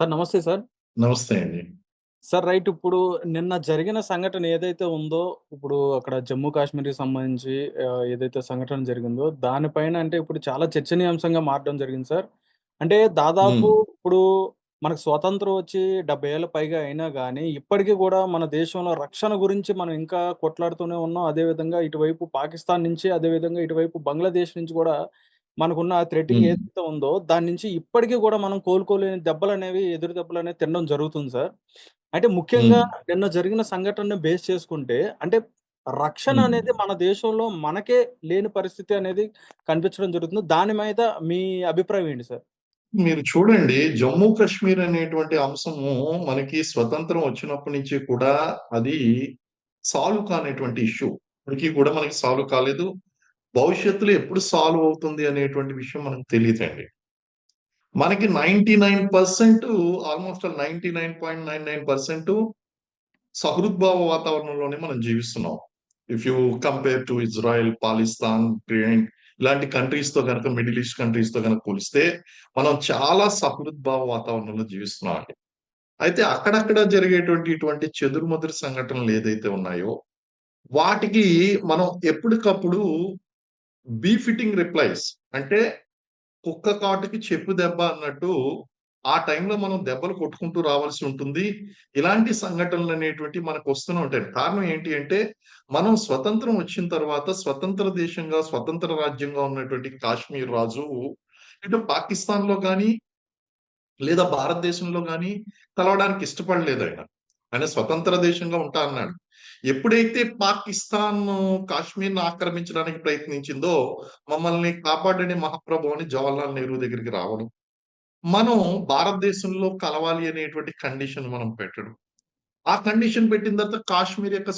Sir నమస్తే sir. నమస్తే అండి. సార్ రైట్ ఇప్పుడు నిన్న జరిగిన సంఘటన ఏదైతే ఉందో, ఇప్పుడు అక్కడ జమ్మూ కాశ్మీర్‌కి సంబంధించి ఏదైతే సంఘటన జరిగిందో, దానిపైన అంటే ఇప్పుడు చాలా చర్చనీయాంశంగా మారడం జరిగింది సార్. అంటే దాదాపు. ఇప్పుడు మనకు స్వతంత్రం వచ్చి 70 ఏళ్ళ పైగా అయినా గానీ, ఇప్పటికి గూడా మన దేశంలో రక్షణ గురించి మనం ఇంకా కొట్లాడుతూనే ఉన్నాం. అదేవిధంగా ఇటువైపు పాకిస్తాన్ నుంచి, అదేవిధంగా ఇటువైపు బంగ్లాదేశ్ నుంచి గూడా మనకున్న థ్రెటింగ్. ఏదైతే ఉందో, దాని నుంచి ఇప్పటికి గూడా మనం కోలుకోలేని దెబ్బలనేవి, ఎదురు దెబ్బలనేవి తినడం జరుగుతుంది సార్. అయితే ముఖ్యంగా. నిన్న జరిగిన సంఘటనని బేస్ చేసుకుంటే, అంటే రక్షణ. అనేది మన దేశంలో మనకే లేని పరిస్థితి అనేది కనిపించడం జరుగుతుంది. దాని మీద మీ అభిప్రాయం ఏంటి సార్? మీరు చూడండి జమ్మూ కాశ్మీర్ అనేటువంటి అంశము మనకి స్వతంత్రం వచ్చినప్పటి నుంచి కూడా అది సాల్వ్ కానటువంటి ఇష్యూ. ఇప్పటికి కూడా మనకి సాల్వ్ కాలేదు. భవిష్యత్తులో ఎప్పుడు సాల్వ్ అవుతుంది అనేటువంటి విషయం మనకు తెలియదండి మనకి 99% almost ninety nine point nine nine percent సహృద్భావ వాతావరణంలోనే మనం జీవిస్తున్నాం. If you compare to Israel, Palestine, Ukraine ఇలాంటి కంట్రీస్‌తో కనుక మిడిల్ ఈస్ట్ కంట్రీస్‌తో కనుక పోలిస్తే మనం చాలా సహృద్భావ వాతావరణంలో జీవిస్తున్నాం అండి అయితే అక్కడక్కడ జరిగేటువంటి ఇటువంటి చెదురుమదురు సంఘటనలు ఏదైతే ఉన్నాయో, వాటికి మనం ఎప్పటికప్పుడు బీ ఫిట్టింగ్ రిప్లైస్ అంటే కుక్క కాటుకి చెప్పు దెబ్బ అన్నట్టు ఆ టైంలో మనం దెబ్బలు కొట్టుకుంటూ రావాల్సి ఉంటుంది. ఇలాంటి సంఘటనలు అనేటువంటి మనకు వస్తూనే ఉంటాయి. కారణం ఏంటి అంటే, మనం స్వతంత్రం వచ్చిన తర్వాత స్వతంత్ర దేశంగా, స్వతంత్ర రాజ్యంగా ఉన్నటువంటి కాశ్మీర్ రాజు ఇటు పాకిస్తాన్‌లో కానీ లేదా భారతదేశంలో కానీ కలవడానికి ఇష్టపడలేదు ఆయన ఆయన స్వతంత్ర దేశంగా ఉంటా అన్నాడు. ఎప్పుడైతే పాకిస్తాన్ కాశ్మీర్ను ఆక్రమించడానికి ప్రయత్నించిందో, మమ్మల్ని కాపాడని మహాప్రభు అని జవహర్లాల్ నెహ్రూ దగ్గరికి రావడం. మనం భారతదేశంలో కలవాలి అనేటువంటి కండిషన్ మనం పెట్టడం. ఆ కండిషన్ పెట్టిన తర్వాత కాశ్మీర్ యొక్క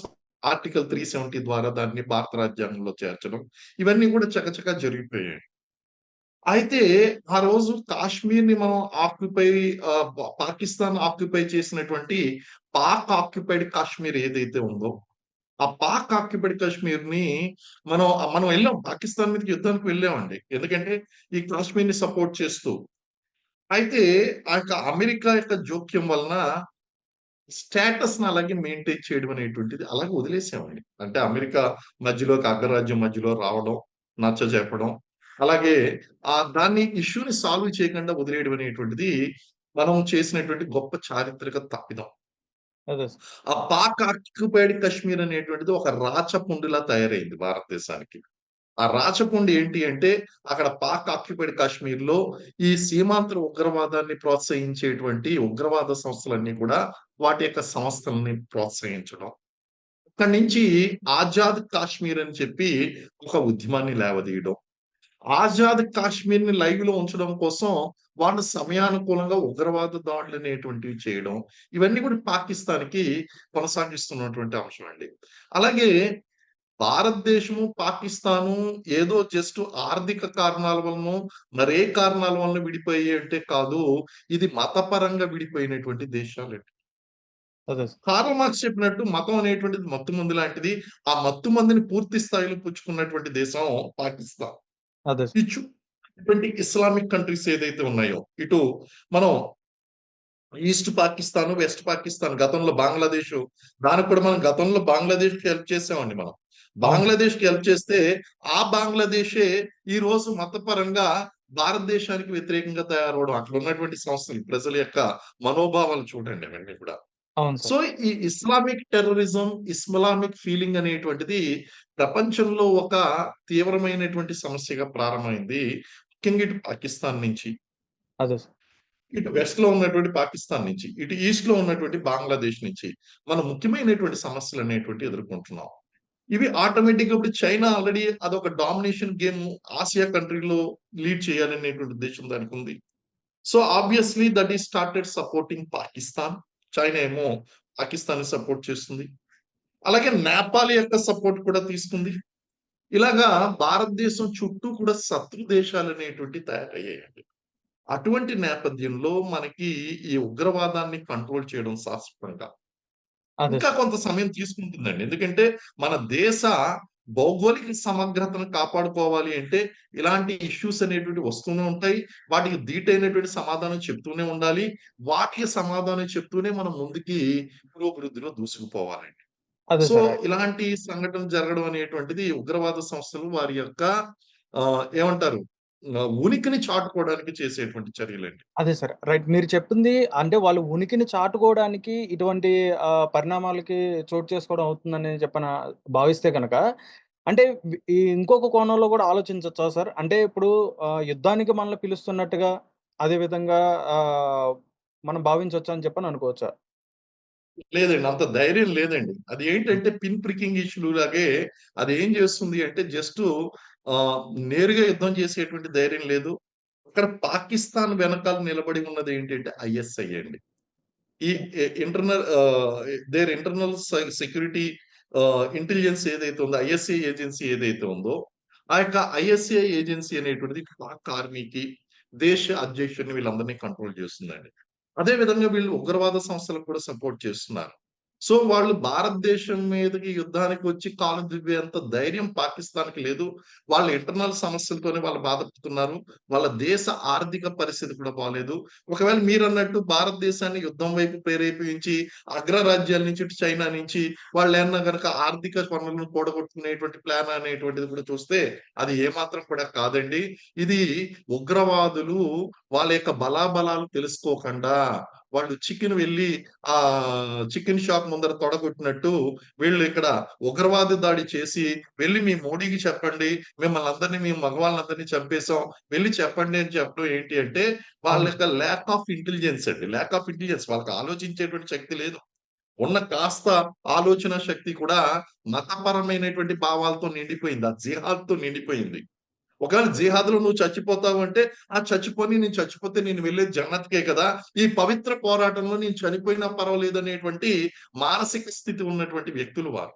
ఆర్టికల్ త్రీ సెవెంటీ ద్వారా దాన్ని భారత రాజ్యాంగంలో చేర్చడం. ఇవన్నీ కూడా చకచకా జరిగిపోయాయి. అయితే ఆ రోజు కాశ్మీర్‌ని మనం ఆక్యుపై పాకిస్తాన్ ఆక్యుపై చేసినటువంటి పాక్ ఆక్యుపైడ్ కాశ్మీర్ ఏదైతే ఉందో, ఆ పాక్ ఆక్యుపైడ్ కాశ్మీర్ని మనం మనం వెళ్ళాం పాకిస్తాన్ మీదకి యుద్ధానికి వెళ్ళామండి. ఎందుకంటే ఈ కాశ్మీర్ని సపోర్ట్ చేస్తూ. అయితే ఆ యొక్క అమెరికా యొక్క జోక్యం వలన స్టేటస్ని అలాగే మెయింటైన్ చేయడం అనేటువంటిది అలాగే వదిలేసామండి. అంటే అమెరికా మధ్యలోకి అగ్రరాజ్యం మధ్యలో రావడం, నచ్చ చెప్పడం అలాగే ఆ దాన్ని ఇష్యూని సాల్వ్ చేయకుండా వదిలేయడం అనేటువంటిది మనం చేసినటువంటి గొప్ప చారిత్రక తప్పిదం. అదే సార్. ఆ పాక్ ఆక్యుపైడ్ కాశ్మీర్ అనేటువంటిది ఒక రాచపుండిలా తయారైంది భారతదేశానికి. ఆ రాచపుండి ఏంటి అంటే, అక్కడ పాక్ ఆక్యుపైడ్ కాశ్మీర్లో ఈ సీమాంతర ఉగ్రవాదాన్ని ప్రోత్సహించేటువంటి ఉగ్రవాద సంస్థలన్నీ కూడా వాటి యొక్క సంస్థలని ప్రోత్సహించడం. అక్కడి నుంచి ఆజాద్ కాశ్మీర్ అని చెప్పి ఒక ఉద్యమాన్ని లేవదీయడం. ఆజాద్ కాశ్మీర్‌ని లైవ్‌లో ఉంచడం కోసం వాళ్ళు సమయానుకూలంగా ఉగ్రవాద దాడులనేటువంటివి చేయడం. ఇవన్నీ కూడా పాకిస్తాన్‌కి కొనసాగిస్తున్నటువంటి అంశం అండి. అలాగే భారతదేశము, పాకిస్తాను ఏదో జస్ట్ ఆర్థిక కారణాల వలనో, మరే కారణాల వలన విడిపోయాయి అంటే కాదు. ఇది మతపరంగా విడిపోయినటువంటి దేశాలండి. కార్ల్ మార్క్స్ చెప్పినట్టు మతం అనేటువంటిది మత్తుమందు లాంటిది. ఆ మత్తుమందుని పూర్తి స్థాయిలో పుచ్చుకున్నటువంటి దేశం పాకిస్తాన్. అదే ఈ చుట్టూ ఇస్లామిక్ కంట్రీస్ ఏదైతే ఉన్నాయో, ఇటు మనం ఈస్ట్ పాకిస్తాను, వెస్ట్ పాకిస్తాన్ గతంలో బంగ్లాదేశ్ దానికి కూడా మనం గతంలో బంగ్లాదేశ్‌కి హెల్ప్ చేసామండి మనం. అవును సార్. బంగ్లాదేశ్‌కి హెల్ప్ చేస్తే ఆ బంగ్లాదేశే ఈరోజు మతపరంగా భారతదేశానికి వ్యతిరేకంగా తయారవ్వడం. అక్కడ ఉన్నటువంటి సంస్థలు ప్రజల యొక్క మనోభావాలు చూడండి అవన్నీ కూడా. సో, ఈ ఇస్లామిక్ టెర్రరిజం, ఇస్లామిక్ ఫీలింగ్ అనేటువంటిది ప్రపంచంలో ఒక తీవ్రమైనటువంటి సమస్యగా ప్రారంభమైంది. ముఖ్యంగా ఇటు పాకిస్తాన్ నుంచి. అదే సార్. ఇటు వెస్ట్‌లో ఉన్నటువంటి పాకిస్తాన్ నుంచి, ఇటు ఈస్ట్‌లో ఉన్నటువంటి బంగ్లాదేశ్ నుంచి మనం ముఖ్యమైనటువంటి సమస్యలనేటువంటివి ఎదుర్కొంటున్నాం. ఇవి ఆటోమేటిక్‌గా ఇప్పుడు చైనా ఆల్రెడీ అదొక డామినేషన్ గేమ్ ఆసియా కంట్రీలో లీడ్ చేయాలనేటువంటి ఉద్దేశ్యం దానికుంది. So, obviously that is started supporting Pakistan. China ఏమో పాకిస్తాన్‌ని సపోర్ట్ చేస్తుంది. అలాగే నేపాల్ యొక్క సపోర్ట్ కూడా తీసుకుంది. ఇలాగా భారతదేశం చుట్టూ కూడా శత్రు దేశాలనేటువంటివి తయారయ్యాయండి. అటువంటి నేపథ్యంలో మనకి ఈ ఉగ్రవాదాన్ని కంట్రోల్ చేయడం శాశ్వతంగా ఇంకా. కొంత సమయం తీసుకుంటుందండి. ఎందుకంటే మన దేశ భౌగోళిక సమగ్రతను కాపాడుకోవాలి అంటే ఇలాంటి ఇష్యూస్ అనేటువంటివి వస్తూనే ఉంటాయి. వాటికి ధీటైనటువంటి సమాధానం చెప్తూనే ఉండాలి. వాటికి సమాధానం చెప్తూనే మనం ముందుకి పురోభివృద్ధిలో దూసుకుపోవాలండి. అదే సో, సార్. ఇలాంటి సంఘటన జరగడం అనేటువంటిది ఉగ్రవాద సంస్థలు వారి యొక్క ఏమంటారు? ఉనికిని చాటుకోవడానికి చేసేటువంటి చర్యలండి. అదే సార్. రైట్. మీరు చెప్పింది అంటే వాళ్ళు ఉనికిని చాటుకోవడానికి ఇటువంటి పరిణామాలకి చోటు చేసుకోవడం అవుతుందని చెప్పన భావిస్తే గనక, అంటే వి ఈ ఇంకొక కోణంలో కూడా ఆలోచించొచ్చా సార్? అంటే ఇప్పుడు యుద్ధానికి మనల్ని పిలుస్తున్నట్టుగా అదే విధంగా ఆహ్, మనం భావించొచ్చా అని చెప్పని అనుకోవచ్చా? లేదండి. అంత ధైర్యం లేదండి. అది. ఏంటంటే పిన్ ప్రికింగ్ ఇష్యూ లాగే అదేం చేస్తుంది అంటే జస్టు నేరుగా యుద్ధం చేసేటువంటి ధైర్యం లేదు. అక్కడ పాకిస్తాన్ వెనకాల నిలబడి ఉన్నది ఏంటంటే ఐఎస్ఐ అండి. ఈ internal there internal security intelligence ఏదైతే ఉందో ఐఎస్ఐ ఏజెన్సీ ఏదైతే ఉందో, ఆ యొక్క ఐఎస్ఐ ఏజెన్సీ అనేటువంటిది పాక్ ఆర్మీకి, దేశ అధ్యక్షుడిని వీళ్ళందరినీ కంట్రోల్ చేస్తుందండి. అదేవిధంగా వీళ్ళు ఉగ్రవాద సంస్థలకు కూడా సపోర్ట్ చేస్తున్నారు. సో, వాళ్ళు భారతదేశం మీదకి యుద్ధానికి వచ్చి కాలు దిబ్బేంత ధైర్యం పాకిస్తాన్‌కి లేదు. వాళ్ళ ఇంటర్నల్ సమస్యలతోనే వాళ్ళు బాధపడుతున్నారు. వాళ్ళ దేశ ఆర్థిక పరిస్థితి కూడా బాగాలేదు ఒకవేళ మీరన్నట్టు భారతదేశాన్ని యుద్ధం వైపు ప్రేరేపించి అగ్రరాజ్యాల నుంచి చైనా నుంచి వాళ్ళేమన్నా గనక ఆర్థిక పనులను కూడగొట్టుకునేటువంటి ప్లాన్ అనేటువంటిది కూడా చూస్తే అది ఏమాత్రం కూడా కాదండి. ఇది ఉగ్రవాదులు వాళ్ళ యొక్క బలాబలాలు తెలుసుకోకుండా వాళ్ళు చికెన్ వెళ్ళి ఆహ్, చికెన్ షాప్ ముందర తొడగొట్టినట్టు వీళ్ళు ఇక్కడ ఉగ్రవాద దాడి చేసి వెళ్ళి మీ మోడీకి చెప్పండి. మిమ్మల్ని అందరిని మీ మగవాళ్ళనందరిని చంపేసాం. వెళ్ళి చెప్పండి అని చెప్పడం ఏంటి అంటే వాళ్ళ. యొక్క ల్యాక్ ఆఫ్ ఇంటెలిజెన్స్ అండి. ల్యాక్ ఆఫ్ ఇంటెలిజెన్స్ వాళ్ళకి ఆలోచించేటువంటి శక్తి లేదు. ఉన్న కాస్త ఆలోచన శక్తి కూడా మతపరమైనటువంటి భావాలతో నిండిపోయింది. ఆ జిహాద్‌తో నిండిపోయింది. ఒకవేళ జిహాద్‌లో నువ్వు చచ్చిపోతావు అంటే, ఆ చచ్చిపోని నేను చచ్చిపోతే నేను వెళ్ళేది జన్నత్‌కే కదా! ఈ పవిత్ర పోరాటంలో నేను చనిపోయినా పర్వాలేదనేటువంటి మానసిక స్థితి ఉన్నటువంటి వ్యక్తులు వారు.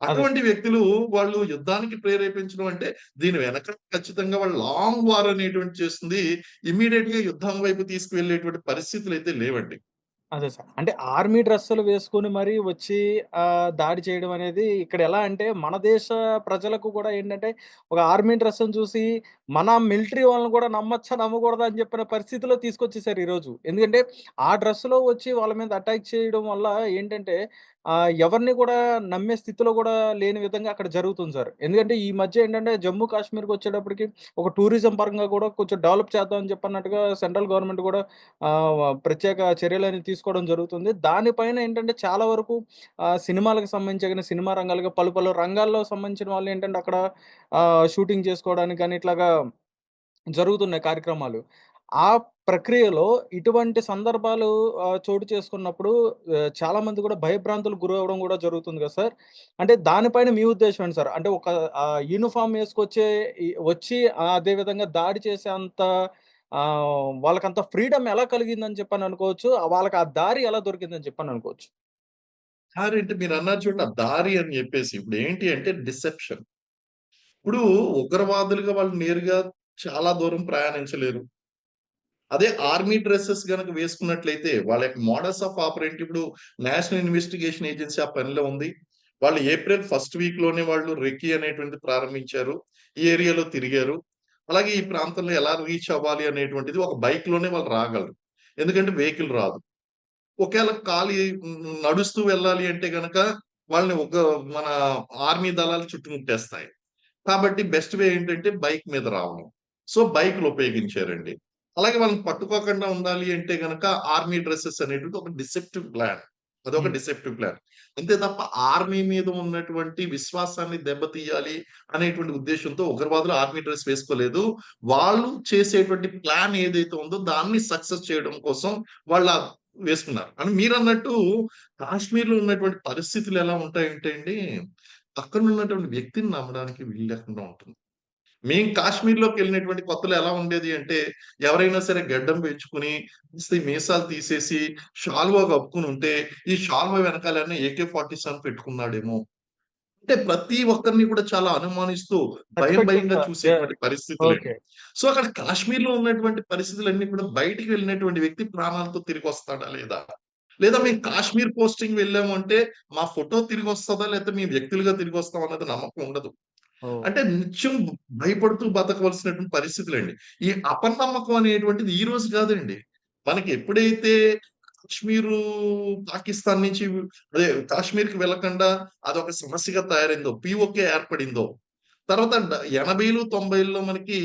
అటువంటి వ్యక్తులు వాళ్ళు యుద్ధానికి ప్రేరేపించడం అంటే దీని వెనక ఖచ్చితంగా వాళ్ళు లాంగ్ వార్ అనేటువంటిది చేస్తుంది. ఇమ్మీడియేట్‌గా యుద్ధం వైపు తీసుకువెళ్ళేటువంటి పరిస్థితులైతే లేవండి. అదే సార్. అంటే ఆర్మీ డ్రెస్సులు వేసుకొని మరీ వచ్చి ఆహ్, దాడి చేయడం అనేది ఇక్కడ ఎలా అంటే మన దేశ ప్రజలకు కూడా ఏంటంటే ఒక ఆర్మీ డ్రెస్‌ని చూసి మన మిలిటరీ వాళ్ళని కూడా నమ్మొచ్చా? నమ్మకూడదా? అని చెప్పిన పరిస్థితిలో తీసుకొచ్చేసారు ఈరోజు. ఎందుకంటే ఆ డ్రెస్‌లో వచ్చి వాళ్ళ మీద అటాక్ చేయడం వల్ల ఏంటంటే ఆ ఎవరిని కూడా నమ్మే స్థితిలో కూడా లేని విధంగా అక్కడ జరుగుతుంది సార్. ఎందుకంటే ఈ మధ్య ఏంటంటే జమ్మూ కాశ్మీర్కి వచ్చేటప్పటికి ఒక టూరిజం పరంగా కూడా కొంచెం డెవలప్ చేద్దాం అని చెప్పన్నట్టుగా సెంట్రల్ గవర్నమెంట్ కూడా ప్రత్యేక చర్యలని తీసుకోవడం జరుగుతుంది. దానిపైన ఏంటంటే చాలా వరకు సినిమాలకు సంబంధించిన సినిమా రంగాలుగా పలు పలు రంగాల్లో సంబంధించిన వాళ్ళు ఏంటంటే అక్కడ షూటింగ్ చేసుకోవడానికి కానీ ఇట్లాగా జరుగుతున్నాయి కార్యక్రమాలు. ఆ ప్రక్రియలో ఇటువంటి సందర్భాలు చోటు చేసుకున్నప్పుడు చాలా చాలామంది కూడా భయభ్రాంతులకు గురవ్వడం కూడా జరుగుతుంది కదా సార్! అంటే దానిపైన మీ ఉద్దేశం ఏంటి సార్? అంటే ఒక యూనిఫామ్ యూనిఫార్మ్ వచ్చి అదే విధంగా దాడి చేసే అంత వాళ్ళకంత ఫ్రీడమ్ ఎలా కలిగిందని చెప్పని అనుకోవచ్చు? వాళ్ళకి ఆ దారి ఎలా దొరికిందని చెప్పని అనుకోవచ్చు? దారి అంటే మీరన్నారు చూడండి. ఆ దారి అని చెప్పేసి ఇప్పుడు ఏంటి అంటే డిసెప్షన్. ఇప్పుడు ఉగ్రవాదులుగా వాళ్ళు నేరుగా చాలా దూరం ప్రయాణించలేరు. అదే ఆర్మీ డ్రెస్సెస్ కనుక వేసుకున్నట్లయితే వాళ్ళ యొక్క మోడల్స్ ఆఫ్ ఆపరేట్ ఇప్పుడు నేషనల్ ఇన్వెస్టిగేషన్ ఏజెన్సీ ఆ పనిలో ఉంది. వాళ్ళు ఏప్రిల్ ఫస్ట్ వీక్‌లోనే వాళ్ళు రెక్కీ అనేటువంటి ప్రారంభించారు. ఈ ఏరియాలో తిరిగారు. అలాగే ఈ ప్రాంతంలో ఎలా రీచ్ అవ్వాలి అనేటువంటిది ఒక బైక్లోనే వాళ్ళు రాగలరు. ఎందుకంటే వెహికల్ రాదు. ఒకవేళ ఖాళీ నడుస్తూ వెళ్ళాలి అంటే గనక వాళ్ళని ఒక మన ఆర్మీ దళాలు చుట్టుముట్టేస్తాయి. కాబట్టి బెస్ట్ వే ఏంటంటే బైక్ మీద రావడం. సో, బైక్‌లు ఉపయోగించారండి. అలాగే వాళ్ళని పట్టుకోకుండా ఉండాలి అంటే గనక ఆర్మీ డ్రెసెస్ అనేటివి ఒక డిసెప్టివ్ ప్లాన్. అదొక హ్మ్. Deceptive plan. అంతే తప్ప ఆర్మీ మీద ఉన్నటువంటి విశ్వాసాన్ని దెబ్బతీయాలి అనేటువంటి ఉద్దేశ్యంతో ఉగ్రవాదులు ఆర్మీ డ్రెస్ వేసుకోలేదు. వాళ్ళు చేసేటువంటి ప్లాన్ ఏదైతే ఉందో దాన్ని సక్సెస్ చేయడం కోసం వాళ్ళ వేసుకున్నారు. అని మీరన్నట్టు కాశ్మీర్‌లో ఉన్నటువంటి పరిస్థితులు ఎలా ఉంటాయంటే అండి, పక్కనున్నటువంటి వ్యక్తిని నమ్మడానికి వీలు లేకుండా ఉంటుంది. మేము కాశ్మీర్‌లోకెళ్ళినటువంటి కొత్తలో ఎలా ఉండేది అంటే, ఎవరైనా సరే గడ్డం పెంచుకొని, మీసాలు తీసేసి, షాల్వా కప్పుకొనుంటే, ఈ షాల్వా వెనకాలేమన్నా ఏకే-47 పెట్టుకున్నాడేమో! అంటే ప్రతి ఒక్కరిని కూడా చాలా అనుమానిస్తూ, భయం భయంగా! చూసేటువంటి పరిస్థితులండి. ఓకే. సో, అక్కడ కాశ్మీర్‌లో ఉన్నటువంటి పరిస్థితులన్నీ కూడా బయటికి వెళ్ళినటువంటి వ్యక్తి ప్రాణాలతో తిరిగొస్తాడా లేదా? లేదా మేము కాశ్మీర్ పోస్టింగ్ వెళ్ళాము అంటే, మా ఫోటో తిరిగొస్తదా? లేకపోతే మేము వ్యక్తులుగా తిరిగొస్తాం అన్నది నమ్మకం ఉండదు. అంటే నిత్యం భయపడుతూ బతకవలసినటువంటి పరిస్థితులండి. ఈ అపనమ్మకం అనేటువంటిది ఈ రోజు కాదండి. మనకి ఎప్పుడైతే కాశ్మీరు పాకిస్తాన్ నుంచి అదే కాశ్మీర్‌కి వెళ్ళకుండా అదొక సమస్యగా తయారైందో, పిఓకే ఏర్పడిందో, తర్వాత ఎనభైలు తొంభైలో మనకి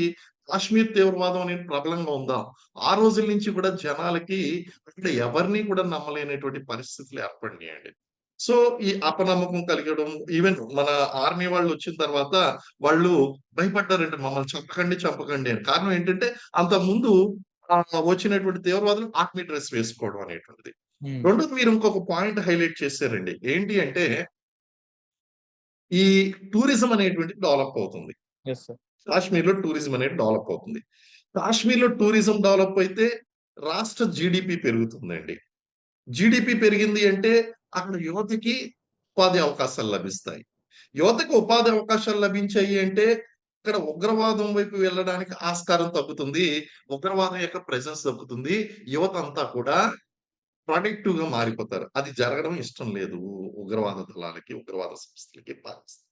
కాశ్మీర్ తీవ్రవాదం అనేది ప్రబలంగా ఉందా, ఆ రోజుల నుంచి కూడా జనాలకి అక్కడ ఎవరిని కూడా నమ్మలేనటువంటి పరిస్థితులు ఏర్పడినాయండి. సో, ఈ అపనమ్మకం కలిగడం ఈవెన్ మన ఆర్మీ వాళ్ళొచ్చిన తర్వాత వాళ్ళు భయపడ్డారండి మమ్మల్ని చంపకండి, చంపకండి అని. కారణం ఏంటంటే అంతకుముందు ఆహ్, వచ్చినటువంటి తీవ్రవాదులు ఆర్మీ డ్రెస్ వేసుకోవడం అనేటువంటిది. రెండోది మీరు ఇంకొక పాయింట్ హైలైట్ చేశారండి. ఏంటి అంటే ఈ టూరిజం అనేటువంటిది డెవలప్ అవుతుంది. Yes sir. కాశ్మీర్‌లో టూరిజం అనేది డెవలప్ అవుతుంది. కాశ్మీర్‌లో టూరిజం డెవలప్ అయితే రాష్ట్ర జీడీపీ పెరుగుతుందండి. జీడీపీ పెరిగింది అంటే అక్కడ యువతకి ఉపాధి అవకాశాలు లభిస్తాయి. యువతకు ఉపాధి అవకాశాలు లభించాయి అంటే ఇక్కడ ఉగ్రవాదం వైపు వెళ్ళడానికి ఆస్కారం తగ్గుతుంది. ఉగ్రవాదం యొక్క ప్రెజెన్స్ తగ్గుతుంది. యువతంతా కూడా ప్రొడక్టివ్‌గా మారిపోతారు. అది జరగడం ఇష్టం లేదు ఉగ్రవాద దళాలకి, ఉగ్రవాద సంస్థలకి, పాకిస్తాన్.